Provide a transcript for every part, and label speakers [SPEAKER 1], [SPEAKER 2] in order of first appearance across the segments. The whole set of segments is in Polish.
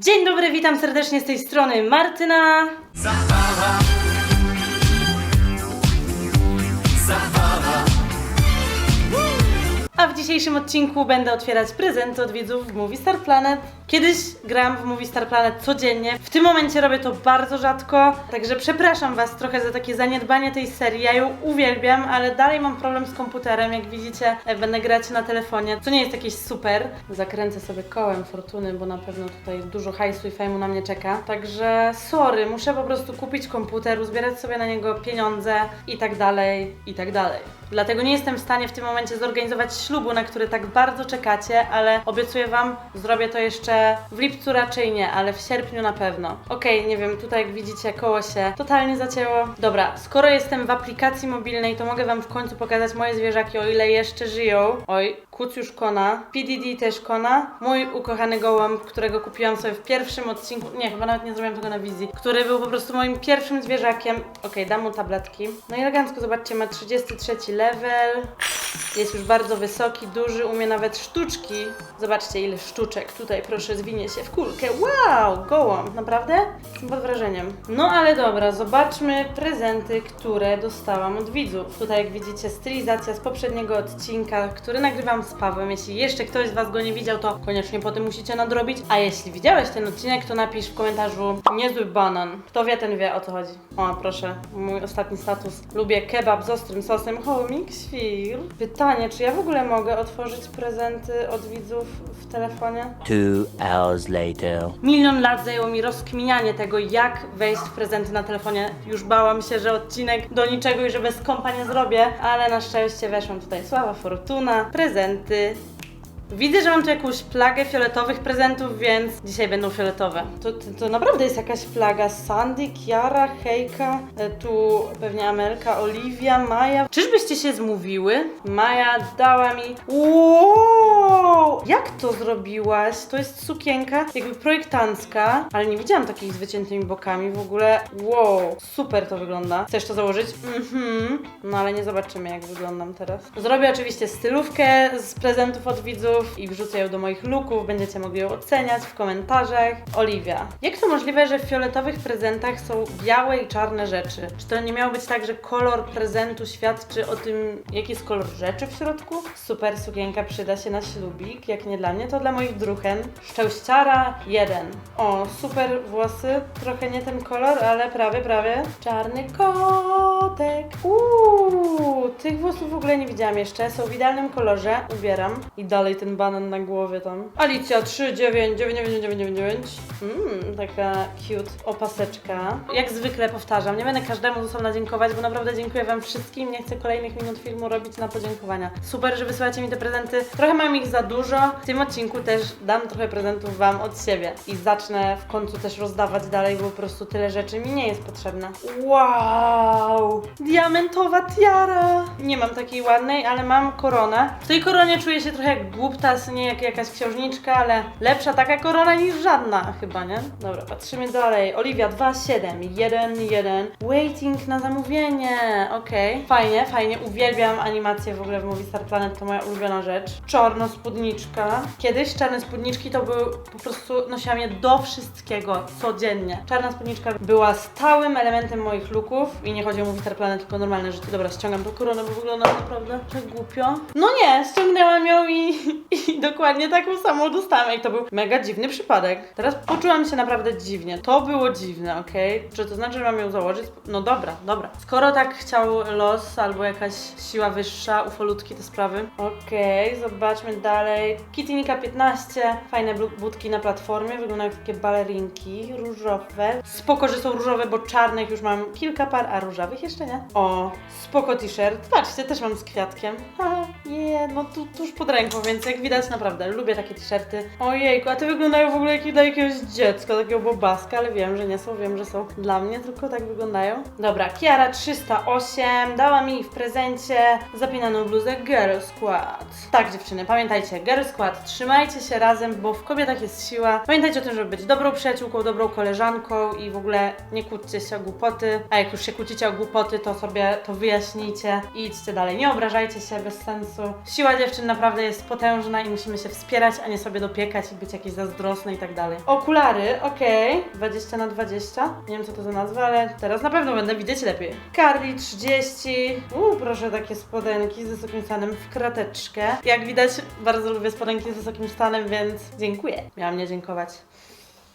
[SPEAKER 1] Dzień dobry, witam serdecznie z tej strony Martyna. A w dzisiejszym odcinku będę otwierać prezenty od widzów w Movie Star Planet. Kiedyś gram w Movie Star Planet codziennie. W tym momencie robię to bardzo rzadko, także przepraszam Was trochę za takie zaniedbanie tej serii. Ja ją uwielbiam, ale dalej mam problem z komputerem. Jak widzicie, będę grać na telefonie, co nie jest jakieś super. Zakręcę sobie kołem fortuny, bo na pewno tutaj dużo hajsu i fejmu na mnie czeka. Także sorry, muszę po prostu kupić komputer, uzbierać sobie na niego pieniądze i tak dalej, i tak dalej. Dlatego nie jestem w stanie w tym momencie zorganizować ślubu, na który tak bardzo czekacie, ale obiecuję Wam, zrobię to jeszcze w lipcu raczej nie, ale w sierpniu na pewno. Okej, nie wiem, tutaj jak widzicie koło się totalnie zacięło. Dobra, skoro jestem w aplikacji mobilnej, to mogę Wam w końcu pokazać moje zwierzaki, o ile jeszcze żyją. Oj, kuc już kona, PDD też kona, mój ukochany gołąb, którego kupiłam sobie w pierwszym odcinku, nie, chyba nawet nie zrobiłam tego na wizji, który był po prostu moim pierwszym zwierzakiem. Okej, dam mu tabletki. No i elegancko, zobaczcie, ma 33 level. Jest już bardzo wysoki, duży, umie nawet sztuczki. Zobaczcie ile sztuczek. Tutaj proszę zwinie się w kulkę. Wow, gołąb, naprawdę? Pod wrażeniem. No ale dobra, zobaczmy prezenty, które dostałam od widzów. Tutaj jak widzicie stylizacja z poprzedniego odcinka, który nagrywam z Pawłem. Jeśli jeszcze ktoś z Was go nie widział, to koniecznie potem musicie nadrobić. A jeśli widziałeś ten odcinek, to napisz w komentarzu niezły banan. Kto wie, ten wie o co chodzi. O, proszę, mój ostatni status. Lubię kebab z ostrym sosem. Homik, świr. Pytanie, czy ja w ogóle mogę otworzyć prezenty od widzów w telefonie?
[SPEAKER 2] Two hours later.
[SPEAKER 1] Milion lat zajęło mi rozkminianie tego, jak wejść w prezenty na telefonie. Już bałam się, że odcinek do niczego i że bez kompa nie zrobię, ale na szczęście weszłam tutaj. Sława, fortuna, prezenty. Widzę, że mam tu jakąś plagę fioletowych prezentów, więc dzisiaj będą fioletowe. To, to, to naprawdę jest jakaś plaga. Sandy, Kiara, Hejka, e, tu pewnie Amelka, Oliwia, Maja. Czyżbyście się zmówiły? Maja dała mi... Wow! Jak to zrobiłaś? To jest sukienka jakby projektancka, ale nie widziałam takiej z wyciętymi bokami w ogóle. Wow, super to wygląda. Chcesz to założyć? Mhm. No ale nie zobaczymy jak wyglądam teraz. Zrobię oczywiście stylówkę z prezentów od widzów i wrzucę ją do moich looków. Będziecie mogli ją oceniać w komentarzach. Oliwia. Jak to możliwe, że w fioletowych prezentach są białe i czarne rzeczy? Czy to nie miało być tak, że kolor prezentu świadczy o tym, jaki jest kolor rzeczy w środku? Super sukienka przyda się na ślubik. Jak nie dla mnie, to dla moich druchen. Szczęściara 1. O, super włosy. Trochę nie ten kolor, ale prawie, prawie. Czarny kotek. Uuu, tych włosów w ogóle nie widziałam jeszcze. Są w idealnym kolorze. Ubieram. I dalej ten banan na głowie tam. Alicja 399999. Mmm, taka cute opaseczka. Jak zwykle powtarzam, nie będę każdemu z osobna dziękować, bo naprawdę dziękuję Wam wszystkim. Nie chcę kolejnych minut filmu robić na podziękowania. Super, że wysyłacie mi te prezenty. Trochę mam ich za dużo. W tym odcinku też dam trochę prezentów Wam od siebie. I zacznę w końcu też rozdawać dalej, bo po prostu tyle rzeczy mi nie jest potrzebne. Wow! Diamentowa tiara! Nie mam takiej ładnej, ale mam koronę. W tej koronie czuję się trochę jak głuptas, nie jak jakaś księżniczka, ale lepsza taka korona niż żadna chyba, nie? Dobra, patrzymy dalej. Oliwia 2711. Waiting na zamówienie. Okej. Fajnie, fajnie. Uwielbiam animację w ogóle w Movie Star Planet, to moja ulubiona rzecz. Czarna spódniczka. Kiedyś czarne spódniczki to były po prostu nosiłam je do wszystkiego codziennie. Czarna spódniczka była stałym elementem moich looków i nie chodzi o Movie Star Planet, tylko normalne życie. Dobra, ściągam tą koronę, bo wygląda naprawdę tak głupio. No nie, ściągnęłam ją i, i dokładnie taką samą dostałam. I to był mega dziwny przypadek. Teraz poczułam się naprawdę dziwnie. To było dziwne, okej? Czy to znaczy, że mam ją założyć? No dobra, dobra. Skoro tak chciał los albo jakaś siła wyższa, ufolutki te sprawy. Okej, zobaczmy dalej. Kittynika 15. Fajne budki na platformie, wyglądają jak takie balerinki, różowe. Spoko, że są różowe, bo czarnych już mam kilka par, a różowych jeszcze nie. O, spoko t-shirt. Patrzcie, też mam z kwiatkiem. Haha, nie, no tu, tuż pod ręką, więc jak widać naprawdę lubię takie t-shirty. Ojejku, a te wyglądają w ogóle jak dla jakiegoś dziecka, takiego bobaska, ale wiem, że nie są, wiem, że są dla mnie, tylko tak wyglądają. Dobra, Kiara 308 dała mi w prezencie zapinaną bluzę Girl Squad. Tak dziewczyny, pamiętajcie, Girl Squad, trzymajcie się razem, bo w kobietach jest siła. Pamiętajcie o tym, żeby być dobrą przyjaciółką, dobrą koleżanką i w ogóle nie kłóćcie się o głupoty, a jak już się kłócicie o głupoty, to sobie to wyjaśnijcie i idźcie dalej. Nie obrażajcie się bez sensu. Siła dziewczyn naprawdę jest potężna ważna i musimy się wspierać, a nie sobie dopiekać i być jakieś zazdrosne i tak dalej. Okulary, okej, 20 na 20. Nie wiem co to za nazwa, ale teraz na pewno będę widzieć lepiej. Cardi 30. Uuu, proszę takie spodenki z wysokim stanem w krateczkę. Jak widać, bardzo lubię spodenki z wysokim stanem, więc dziękuję. Miałam nie dziękować.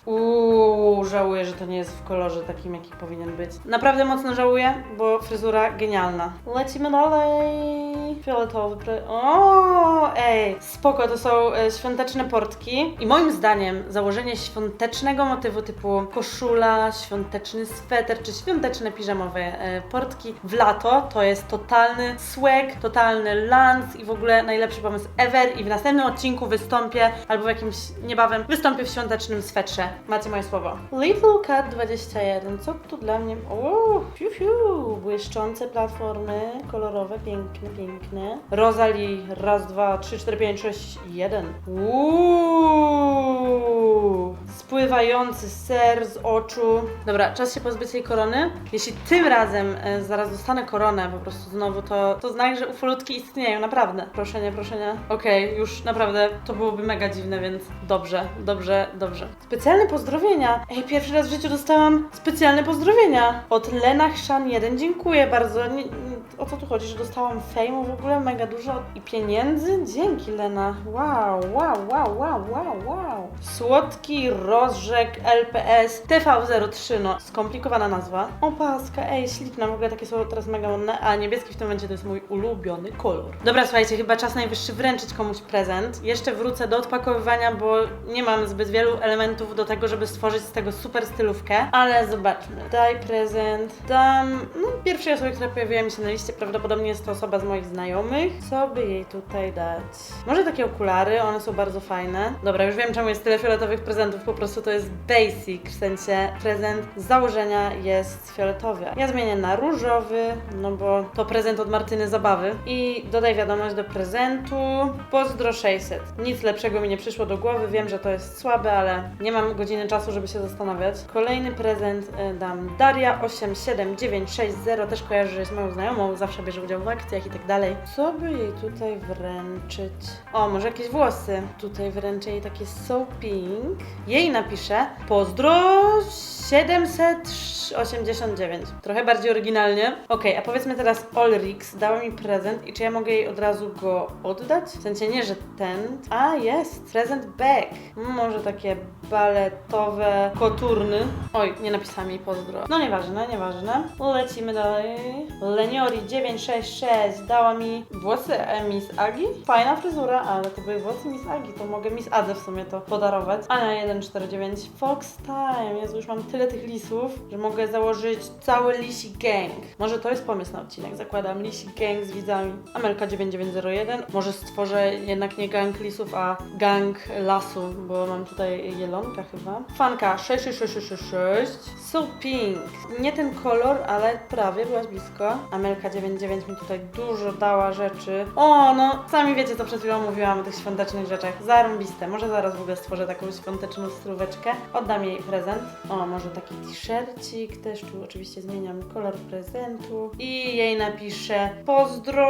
[SPEAKER 1] Uuu, żałuję, że to nie jest w kolorze takim, jaki powinien być. Naprawdę mocno żałuję, bo fryzura genialna. Lecimy dalej. Fioletowy. O, ej, spoko, to są e, świąteczne portki. I moim zdaniem założenie świątecznego motywu typu koszula, świąteczny sweter czy świąteczne piżamowe e, portki w lato to jest totalny swag, totalny lans i w ogóle najlepszy pomysł ever. I w następnym odcinku wystąpię, albo w jakimś niebawem, wystąpię w świątecznym swetrze. Macie moje słowo. Little Cat 21. Co tu dla mnie? O, fiu, fiu. Błyszczące platformy, kolorowe, piękne, piękne. Rosalie. Raz, dwa, trzy, cztery, pięć, sześć, jeden. Uuu. Spływający ser z oczu. Dobra, czas się pozbyć tej korony. Jeśli tym razem e, zaraz dostanę koronę po prostu znowu, to, to znak, że ufolutki istnieją, naprawdę. Proszę nie, proszę nie. Okej, już naprawdę to byłoby mega dziwne, więc dobrze, dobrze, dobrze. Specjalne pozdrowienia. Ej, pierwszy raz w życiu dostałam specjalne pozdrowienia. Od Lena Chrzan 1. Dziękuję bardzo. Nie, o co tu chodzi, że dostałam fejmu w ogóle mega dużo i pieniędzy? Dzięki Lena. Wow, wow, wow, wow, wow, wow. Słodki rozrzek LPS TV03, no skomplikowana nazwa. Opaska, ej, śliczna, w ogóle takie są teraz mega modne, a niebieski w tym momencie to jest mój ulubiony kolor. Dobra, słuchajcie, chyba czas najwyższy wręczyć komuś prezent. Jeszcze wrócę do odpakowywania, bo nie mam zbyt wielu elementów do tego, żeby stworzyć z tego super stylówkę, ale zobaczmy. Daj prezent, dam, no pierwszej osobie, która pojawiła mi się na prawdopodobnie jest to osoba z moich znajomych. Co by jej tutaj dać? Może takie okulary, one są bardzo fajne. Dobra, już wiem czemu jest tyle fioletowych prezentów, po prostu to jest basic, w sensie prezent z założenia jest fioletowy. Ja zmienię na różowy, no bo to prezent od Martyny Zabawy. I dodaj wiadomość do prezentu. Pozdro 600. Nic lepszego mi nie przyszło do głowy, wiem, że to jest słabe, ale nie mam godziny czasu, żeby się zastanawiać. Kolejny prezent y, dam Daria 87960, też kojarzę, że jest moją znajomą, zawsze bierze udział w akcjach i tak dalej. Co by jej tutaj wręczyć? O, może jakieś włosy. Tutaj wręczę jej takie so pink. Jej napiszę pozdro 789. Trochę bardziej oryginalnie. Okej, a powiedzmy teraz Olrix dała mi prezent i czy ja mogę jej od razu go oddać? W sensie nie, że ten. A, jest. Prezent back. Mm, Może takie baletowe koturny. Oj, nie napisałam jej pozdro. No nieważne, nieważne. Lecimy dalej. Leniori 966 dała mi włosy e, Miss Agi. Fajna fryzura, ale to były włosy Miss Agi, to mogę Miss Adze w sumie to podarować. Ania 149 Fox Time. Jezu, już mam tyle tych lisów, że mogę założyć cały lisi gang. Może to jest pomysł na odcinek. Zakładam lisi gang z widzami. Amelka 9901. Może stworzę jednak nie gang lisów, a gang lasu, bo mam tutaj jelonka chyba. Fanka 66666. So pink. Nie ten kolor, ale prawie byłaś blisko. Amelka 99 mi tutaj dużo dała rzeczy. O, no sami wiecie, co przed chwilą mówiłam o tych świątecznych rzeczach. Zarąbiste. Może zaraz w ogóle stworzę taką świąteczną stylóweczkę. Oddam jej prezent. O, może taki t-shircik też. Tu oczywiście zmieniam kolor prezentu. I jej napiszę pozdro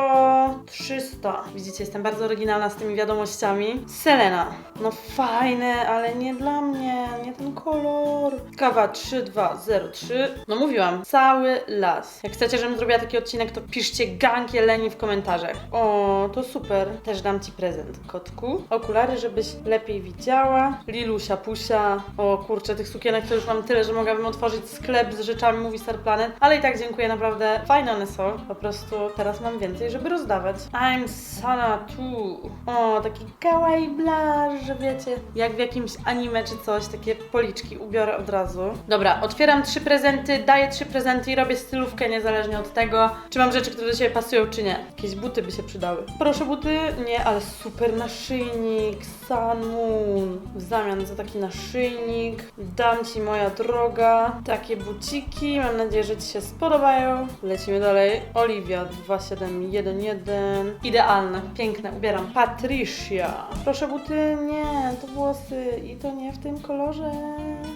[SPEAKER 1] 300. Widzicie, jestem bardzo oryginalna z tymi wiadomościami. Selena. No fajne, ale nie dla mnie. Nie ten kolor. Kawa 3203. No mówiłam, cały las. Jak chcecie, żebym zrobiła taki odcinek, to piszcie gang jeleni w komentarzach. O, to super. Też dam Ci prezent, kotku. Okulary, żebyś lepiej widziała. Lilusia, pusia. O kurczę, tych sukienek to już mam tyle, że mogłabym otworzyć sklep z rzeczami Movie Star Planet. Ale i tak dziękuję, naprawdę fajne one są. Po prostu teraz mam więcej, żeby rozdawać. I'm Sana tu. O, taki kawaii blush, że wiecie, jak w jakimś anime czy coś, takie policzki ubiorę od razu. Dobra, otwieram trzy prezenty, daję trzy prezenty i robię stylówkę niezależnie od tego, czy mam rzeczy, które do siebie pasują, czy nie. Jakieś buty by się przydały. Proszę buty? Nie, ale super naszyjnik, Sun Moon. W zamian za taki naszyjnik dam Ci, moja droga, takie buciki. Mam nadzieję, że Ci się spodobają. Lecimy dalej. Olivia 2711. Idealne, piękne, ubieram. Patricia. Proszę buty? Nie, to włosy i to nie w tym kolorze.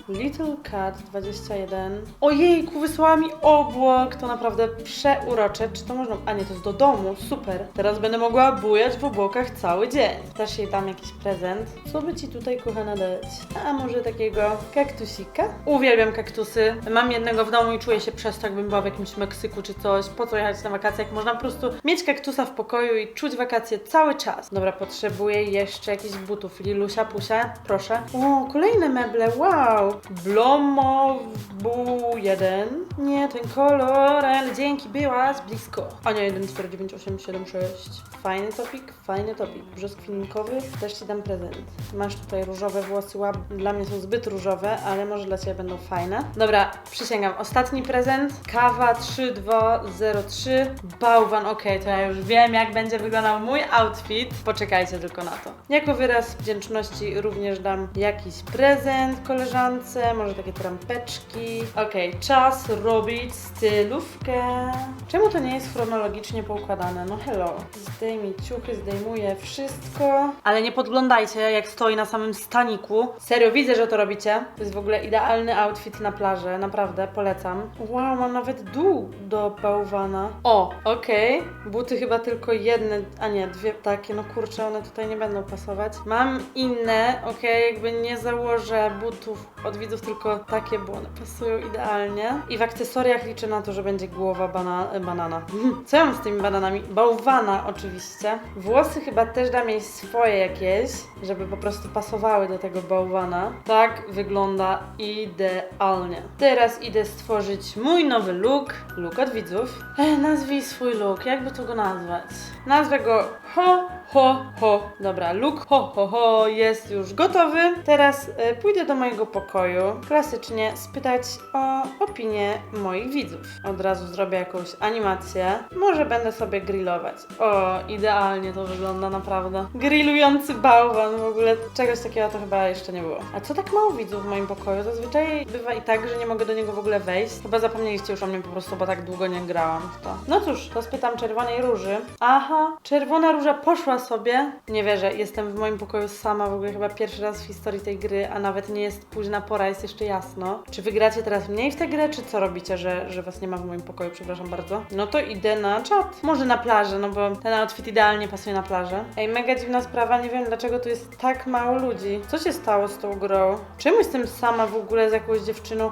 [SPEAKER 1] Little Cat 21. Ojejku, wysłała mi obłok, to naprawdę przeurocze. Czy to można... A nie, to jest do domu, super. Teraz będę mogła bujać w obłokach cały dzień. Też jej dam jakiś prezent. Co by Ci tutaj, kochana, dać? A może takiego kaktusika? Uwielbiam kaktusy. Mam jednego w domu i czuję się przez to, jakbym była w jakimś Meksyku czy coś. Po co jechać na wakacje, jak można po prostu mieć kaktusa w pokoju i czuć wakacje cały czas. Dobra, potrzebuję jeszcze jakichś butów. Lilusia, Pusia, proszę. O, kolejne meble, wow! Blomowu 1. Nie, ten kolor, ale dzięki, byłaś blisko. A nie, 149876. Fajny topik, fajny topik. Brzoskwinkowy, też Ci dam prezent. Masz tutaj różowe włosy, łap. Dla mnie są zbyt różowe, ale może dla Ciebie będą fajne. Dobra, przysięgam. Ostatni prezent. Kawa 3203. Bałwan, okej, to ja już wiem, jak będzie wyglądał mój outfit. Poczekajcie tylko na to. Jako wyraz wdzięczności również dam jakiś prezent koleżance, może takie trampeczki. Okej, czas robić stylówkę. Czemu to nie jest chronologicznie poukładane? No hello. Zdejmij ciuchy, zdejmuję wszystko. Ale nie podglądajcie, jak stoi na samym staniku. Serio, widzę, że to robicie. To jest w ogóle idealny outfit na plażę, naprawdę, polecam. Wow, mam nawet dół do bałwana. O, okej. Buty chyba tylko jedne, a nie, dwie takie, no kurczę, one tutaj nie będą pasować. Mam inne, okej, jakby nie założę butów od widzów, tylko takie, bo one pasują idealnie. I w akcesoriach liczę na to, że będzie głowa bana banana. Co ja mam z tymi bananami? Bałwana oczywiście. Włosy chyba też dam jej swoje jakieś, żeby po prostu pasowały do tego bałwana. Tak wygląda idealnie. Teraz idę stworzyć mój nowy look. Look od widzów. E, nazwij swój look, jakby to go nazwać? Nazwę go ho, ho, ho. Dobra, look ho, ho, ho jest już gotowy. Teraz e, pójdę do mojego pokoju. Klasycznie spytać o opinię moich widzów. Od razu zrobię jakąś animację. Może będę sobie grillować. O, idealnie to wygląda naprawdę. Grillujący bałwan w ogóle. Czegoś takiego to chyba jeszcze nie było. A co tak mało widzów w moim pokoju? Zazwyczaj bywa i tak, że nie mogę do niego w ogóle wejść. Chyba zapomnieliście już o mnie po prostu, bo tak długo nie grałam w to. No cóż, to spytam czerwonej róży. Aha, czerwona róża poszła sobie. Nie wierzę, jestem w moim pokoju sama w ogóle chyba pierwszy raz w historii tej gry, a nawet nie jest późna pora, jest jeszcze jasno. Czy wygracie teraz mniej w tę grę, czy co robicie, że, że was nie ma w moim pokoju? Przepraszam bardzo. No to idę na czat. Może na plażę, no bo ten outfit idealnie pasuje na plażę. Ej, mega dziwna sprawa, nie wiem dlaczego tu jest tak mało ludzi. Co się stało z tą grą? Czemu jestem sama w ogóle z jakąś dziewczyną?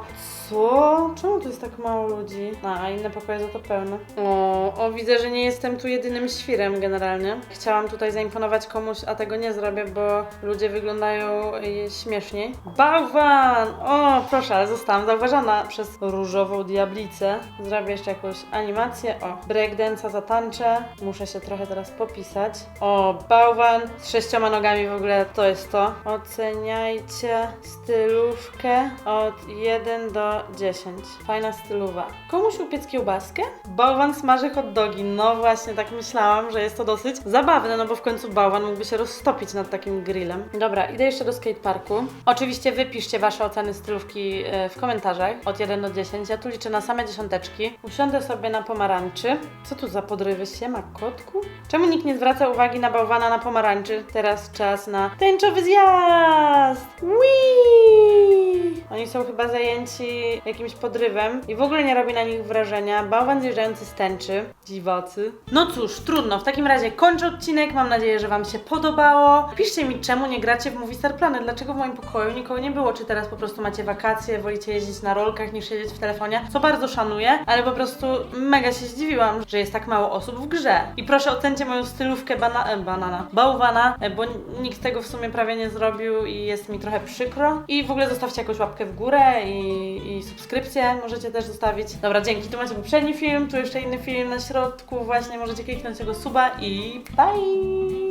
[SPEAKER 1] Co? Czemu tu jest tak mało ludzi? A, a inne pokoje za to pełne. O, o, widzę, że nie jestem tu jedynym świrem generalnie. Chciałam tutaj zaimponować komuś, a tego nie zrobię, bo ludzie wyglądają e, śmieszniej. Bałwan! O, proszę, ale zostałam zauważona przez różową diablicę. Zrobię jeszcze jakąś animację. O, breakdance'a zatańczę. Muszę się trochę teraz popisać. O, bałwan z sześcioma nogami w ogóle to jest to. Oceniajcie stylówkę od 1 do 10. Fajna stylowa. Komuś upiec kiełbaskę? Bałwan smaży hot dogi. No właśnie, tak myślałam, że jest to dosyć zabawne, no bo w końcu bałwan mógłby się roztopić nad takim grillem. Dobra, idę jeszcze do skateparku. Oczywiście wypiszcie wasze oceny stylówki e, w komentarzach od 1 do 10. Ja tu liczę na same dziesiąteczki. Usiądę sobie na pomarańczy. Co tu za podrywy się ma, kotku? Czemu nikt nie zwraca uwagi na bałwana na pomarańczy? Teraz czas na tęczowy zjazd! Whee! Oni są chyba zajęci jakimś podrywem i w ogóle nie robi na nich wrażenia. Bałwan zjeżdżający z tęczy. Dziwacy. No cóż, trudno. W takim razie kończę odcinek. Mam nadzieję, że Wam się podobało. Piszcie mi, czemu nie gracie w Movie Star Planet. Dlaczego w moim pokoju nikogo nie było? Czy teraz po prostu macie wakacje, wolicie jeździć na rolkach niż siedzieć w telefonie? Co bardzo szanuję, ale po prostu mega się zdziwiłam, że jest tak mało osób w grze. I proszę ocencie moją stylówkę bana e, banana, bałwana, e, bo nikt tego w sumie prawie nie zrobił i jest mi trochę przykro. I w ogóle zostawcie jakąś łapkę w górę i, i subskrypcję możecie też zostawić. Dobra, dzięki. Tu macie poprzedni film, tu jeszcze inny film na środku. Właśnie możecie kliknąć tego suba i bye!